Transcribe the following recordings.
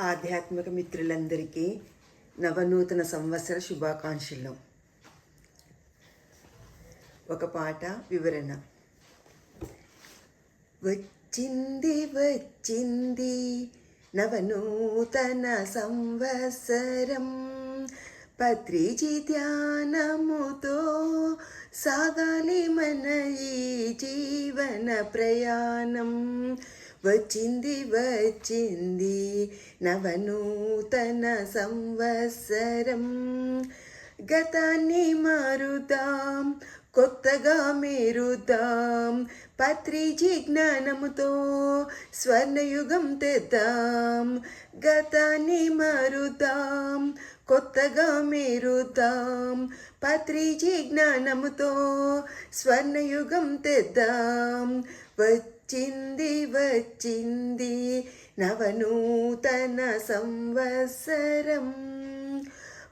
ఆధ్యాత్మిక మిత్రులందరికీ నవనూతన సంవత్సర శుభాకాంక్షలు. ఒక పాట వివరణ. వచ్చింది వచ్చింది నవనూతన సంవత్సరం. పత్రిజీ ధ్యానముతో సాగాలి మన ఈ జీవన ప్రయాణం. వచ్చింది వచ్చింది నవనూతన సంవత్సరం. గతాన్ని మారుదాం కొత్తగా మేరుదాం పత్రిజీ జ్ఞానముతో స్వర్ణయుగం తెద్దాం. గతాన్ని మారుదాం కొత్తగా మేరుదాం పత్రిజీ జ్ఞానముతో స్వర్ణయుగం తెద్దాం. వచ్చింది వచ్చింది నవనూతన సంవత్సరం.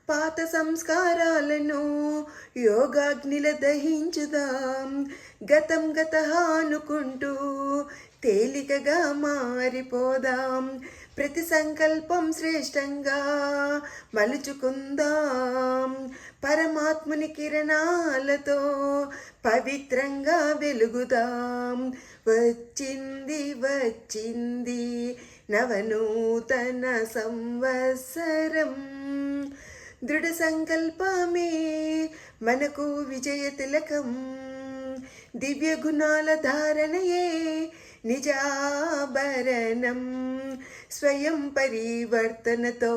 పాత సంస్కారాలను యోగాగ్నిల దహించుదాం. గతం గత అనుకుంటూ తేలికగా మారిపోదాం. ప్రతి సంకల్పం శ్రేష్టంగా మలుచుకుందాం. పరమాత్ముని కిరణాలతో పవిత్రంగా వెలుగుదాం. వచ్చింది వచ్చింది నవనూతన సంవత్సరం. దృఢ సంకల్పమే మనకు విజయ తిలకం. దివ్య గుణాల ధారణయే నిజాభరణం. స్వయం పరివర్తనతో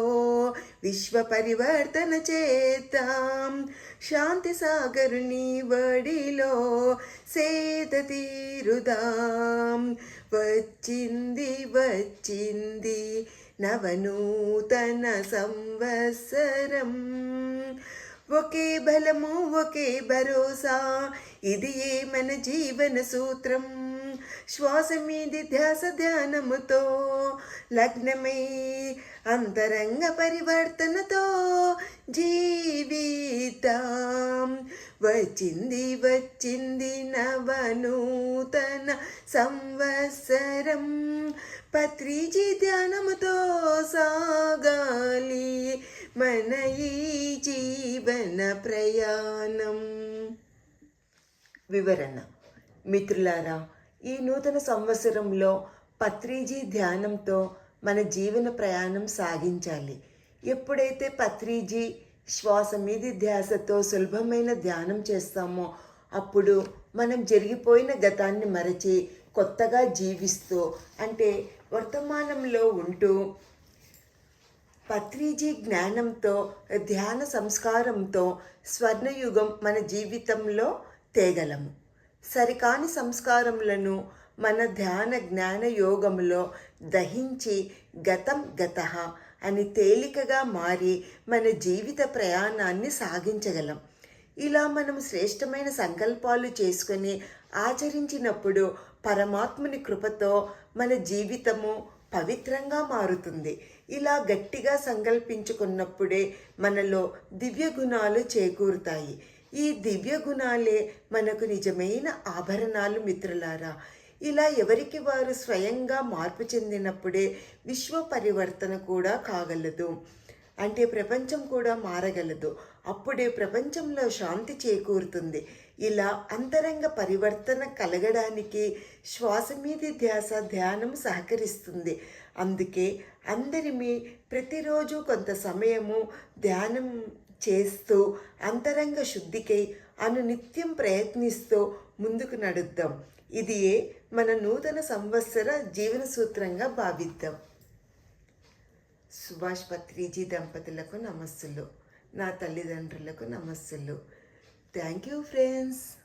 విశ్వ పరివర్తన చేతాం శాంతి సాగరుని వడిలో సేద తీరుదాం. వచ్చింది వచ్చింది నవనూతన సంవత్సరం. ఒకే బలము ఒకే భరోసా ఇది ఏ మన జీవన సూత్రం. శ్వాస మీది ధ్యాస ధ్యానముతో లగ్నమై అంతరంగ పరివర్తనతో జీవితా వచ్చింది వచ్చింది నవనూతన సంవత్సరం. పత్రిజీ ధ్యానముతో సాగాలి మన ఈ జీవన ప్రయాణం. వివరణ. మిత్రులారా ఈ నూతన సంవత్సరంలో పత్రిజీ ధ్యానంతో మన జీవన ప్రయాణం సాగించాలి. ఎప్పుడైతే పత్రిజీ శ్వాస మీది ధ్యాసతో సులభమైన ధ్యానం చేస్తామో అప్పుడు మనం జరిగిపోయిన గతాన్ని మరచి కొత్తగా జీవిస్తూ అంటే వర్తమానంలో ఉంటూ పత్రిజీ జ్ఞానంతో ధ్యాన సంస్కారంతో స్వర్ణయుగం మన జీవితంలో తేగలము. సరికాని సంస్కారములను మన ధ్యాన జ్ఞాన యోగంలో దహించి గతం గత అని తేలికగా మారి మన జీవిత ప్రయాణాన్ని సాగించగలం. ఇలా మనం శ్రేష్టమైన సంకల్పాలు చేసుకొని ఆచరించినప్పుడు పరమాత్ముని కృపతో మన జీవితము పవిత్రంగా మారుతుంది. ఇలా గట్టిగా సంకల్పించుకున్నప్పుడే మనలో దివ్య గుణాలు చేకూరుతాయి. ఈ దివ్య గుణాలే మనకు నిజమైన ఆభరణాలు మిత్రులారా. ఇలా ఎవరికి వారు స్వయంగా మార్పు చెందినప్పుడే విశ్వ పరివర్తన కూడా కాగలదు. అంటే ప్రపంచం కూడా మారగలదు. అప్పుడే ప్రపంచంలో శాంతి చేకూరుతుంది. ఇలా అంతరంగ పరివర్తన కలగడానికి శ్వాస మీది ధ్యాస ధ్యానం సహకరిస్తుంది. అందుకే అందరిమీ ప్రతిరోజు కొంత సమయము ధ్యానం చేస్తూ అంతరంగ శుద్ధికై అను నిత్యం ప్రయత్నిస్తూ ముందుకు నడుద్దాం. ఇది మన నూతన సంవత్సర జీవన సూత్రంగా భావిద్దాం. సుభాష్ పత్రిజీ దంపతులకు నమస్సులు. నా తల్లిదండ్రులకు నమస్సులు. Thank you friends.